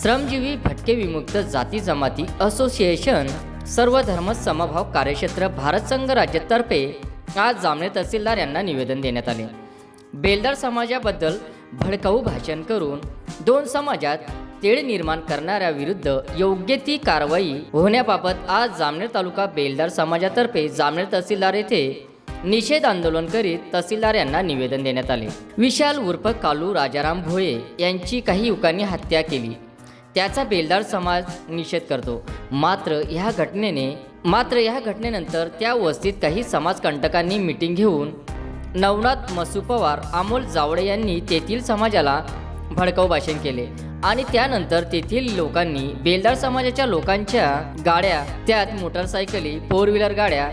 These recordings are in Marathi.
श्रमजीवी भटके विमुक्त जाती जमाती असोसिएशन सर्व धर्म समभाव कार्यक्षेत्र भारत संघ राज्यातर्फे आज जामणे तहसीलदार यांना निवेदन देण्यात आले. बेलदार समाजाबद्दल भडकाऊ भाषण करून दोन समाजात तेढ निर्माण करणाऱ्या विरुद्ध योग्य ती कारवाई होण्याबाबत आज जामनेर तालुका बेलदार समाजातर्फे जामनेर तहसीलदार येथे निषेध आंदोलन करीत तहसीलदार यांना निवेदन देण्यात आले. विशाल उर्फ कालू राजाराम भोये यांची काही युवकांनी हत्या केली. त्याचा बेलदार समाज निषेध करतो. मात्र ह्या घटनेने मात्र ह्या घटनेनंतर त्या वस्तीत काही समाजकंटकांनी मिटिंग घेऊन नवनाथ मसू पवार अमोल जावडे यांनी तेथील समाजाला भडकाऊ भाषण केले. आणि त्यानंतर तेथील लोकांनी बेलदार समाजाच्या लोकांच्या गाड्या त्यात मोटरसायकली फोर व्हीलर गाड्या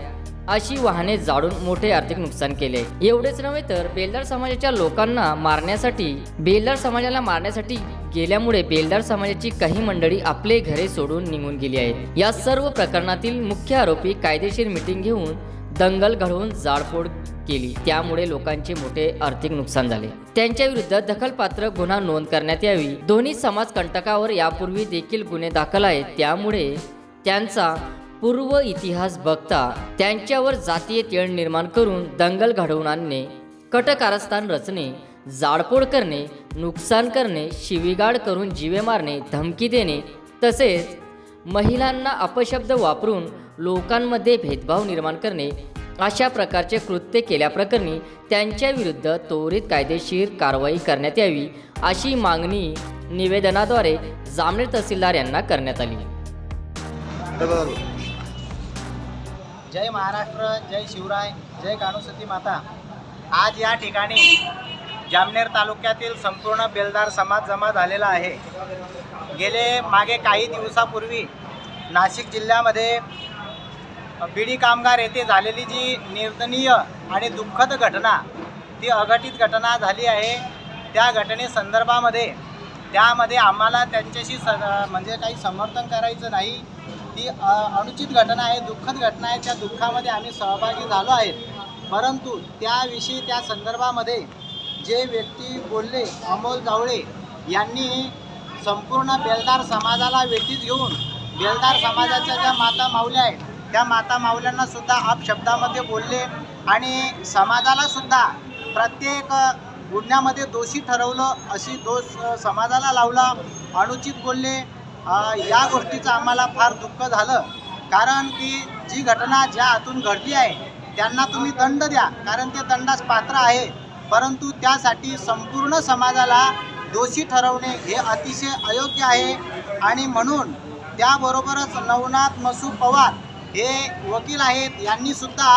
अशी वाहने जाळून मोठे आर्थिक नुकसान केले. एवढेच नव्हे तर बेलदार समाजाच्या लोकांना मारण्यासाठी बेलदार समाजाला मारण्यासाठी गेल्यामुळे बेलदार समाजाची काही मंडळी आपले घरे सोडून निघून गेली आहेत. या सर्व प्रकरणातील मुख्य आरोपी कायदेशीर मिटिंग घेऊन दंगल घडवून जाळपोळ केली. त्यामुळे लोकांचे मोठे आर्थिक नुकसान झाले. त्यांच्या विरुद्ध दखलपात्र गुन्हा नोंद करण्यात यावी. दोन्ही समाज कंटकावर यापूर्वी देखील गुन्हे दाखल आहेत. त्यामुळे त्यांचा पूर्व इतिहास बघता त्यांच्यावर जातीय तेळ निर्माण करून दंगल घडवून आणणे कटकारस्थान रचणे जाळपोळ करणे नुकसान करणे शिवीगाळ करून जीवे मारणे धमकी देणे तसेच महिलांना अपशब्द वापरून लोकांमध्ये भेदभाव निर्माण करणे अशा प्रकारचे कृत्य केल्याप्रकरणी त्यांच्या विरुद्ध त्वरित कायदेशीर कारवाई करण्यात यावी अशी मागणी निवेदनाद्वारे जामनेर तहसीलदार यांना करण्यात आली. जय महाराष्ट्र जय शिवराय जय कानुसती माता. आज या ठिकाणी जामनेर तालुक्यातील संपूर्ण बेलदार समाज जमा झालेला आहे. गेले मागे काही दिवसापूर्वी नाशिक जिल्ह्यामध्ये बिडी कामगार येथे झालेली जी निर्दनीय आणि दुःखद घटना ती अघटित घटना झाली आहे. त्या घटनेसंदर्भामध्ये त्यामध्ये आम्हाला त्यांच्याशी स म्हणजे काही समर्थन करायचं नाही. ती अनुचित घटना आहे दुःखद घटना आहे त्या दुःखामध्ये आम्ही सहभागी झालो आहेत परंतु त्याविषयी त्या संदर्भामध्ये जे व्यक्ती बोलले अमोल जावळे यांनी संपूर्ण बेलदार समाजाला वेठीत घेऊन बेलदार समाजाच्या ज्या माता माऊल्या आहेत त्या माता माऊल्यांना सुद्धा आप शब्दामध्ये बोलले आणि समाजाला सुद्धा प्रत्येक गुन्ह्यामध्ये दोषी ठरवलं अशी दोष समाजाला लावला. अनुचित बोलले या गोष्टीचं आम्हाला फार दुःख झालं. कारण की जी घटना ज्या हातून घडली आहे त्यांना तुम्ही दंड द्या. कारण ते दंडास पात्र आहे. परंतु त्यासाठी संपूर्ण समाजाला दोषी ठरवणे हे अतिशय अयोग्य आहे. आणि म्हणून त्याबरोबरच नवनाथ मसू पवार हे वकील आहेत. यांनीसुद्धा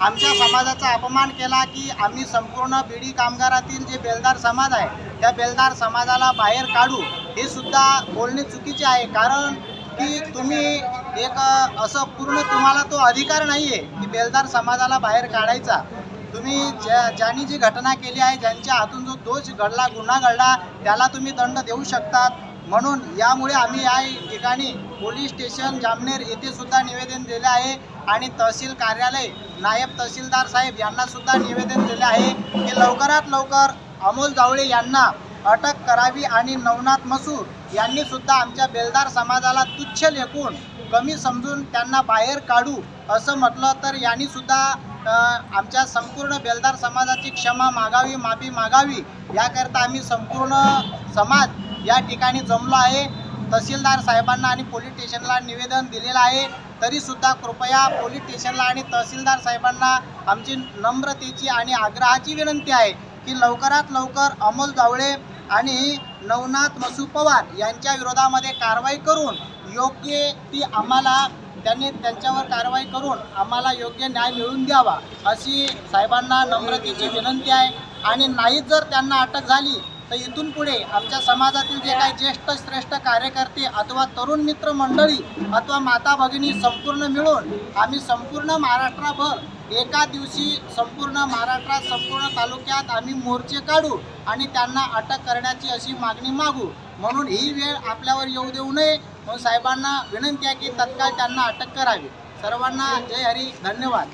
आमच्या समाजाचा अपमान केला की आम्ही संपूर्ण बीडी कामगारातील जे बेलदार समाज आहे त्या बेलदार समाजाला बाहेर काढू. हे सुद्धा बोलणे चुकीचे आहे. कारण की तुम्ही एक असं पूर्ण तुम्हाला तो अधिकार नाही आहे की बेलदार समाजाला बाहेर काढायचा. तुम्ही ज्या ज्यांनी जी घटना केली आहे ज्यांच्या हातून जो दोष घडला गुन्हा घडला त्याला तुम्ही दंड देऊ शकतात. म्हणून यामुळे आम्ही या ठिकाणी पोलीस स्टेशन जामनेर येथे सुद्धा निवेदन दिले आहे. आणि तहसील कार्यालय नायब तहसीलदार साहेब यांना सुद्धा निवेदन दिले आहे की लवकरात लवकर अमोल जावळे यांना अटक करावी आणि नवनाथ मसूर यांनी सुद्धा आमच्या बेलदार समाजाला तुच्छ लेखून कमी समजून त्यांना बाहेर काढू असं म्हटलं तर यांनी सुद्धा आमच्या संपूर्ण बेलदार समाजाची क्षमा मागावी माफी मागावी याकरता आम्ही संपूर्ण समाज या ठिकाणी जमलो आहे. तहसीलदार साहेबांना आणि पोलीस स्टेशनला निवेदन दिलेलं आहे. तरीसुद्धा कृपया पोलीस स्टेशनला आणि तहसीलदार साहेबांना आमची नम्रतेची आणि आग्रहाची विनंती आहे की लवकरात लवकर अमोल जावळे आणि नवनाथ मसू पवार यांच्या विरोधामध्ये कारवाई करून योग्य ती आम्हाला त्यांनी त्यांच्यावर कारवाई करून आम्हाला योग्य न्याय मिळवून द्यावा अशी साहेबांना नम्रतेची विनंती आहे. आणि नाही जर त्यांना अटक झाली तर इथून पुढे आमच्या समाजातील जे काही ज्येष्ठ श्रेष्ठ कार्यकर्ते अथवा तरुण मित्र मंडळी अथवा माता भगिनी संपूर्ण मिळून आम्ही संपूर्ण महाराष्ट्राभर एका दिवशी संपूर्ण महाराष्ट्रात संपूर्ण तालुक्यात आम्ही मोर्चे काढू आणि त्यांना अटक करण्याची अशी मागणी मागू. म्हणून ही वेळ आपल्यावर येऊ देऊ नये. म्हणून साहेबांना विनंती आहे की तत्काळ त्यांना अटक करावी. सर्वांना जय हरी. धन्यवाद.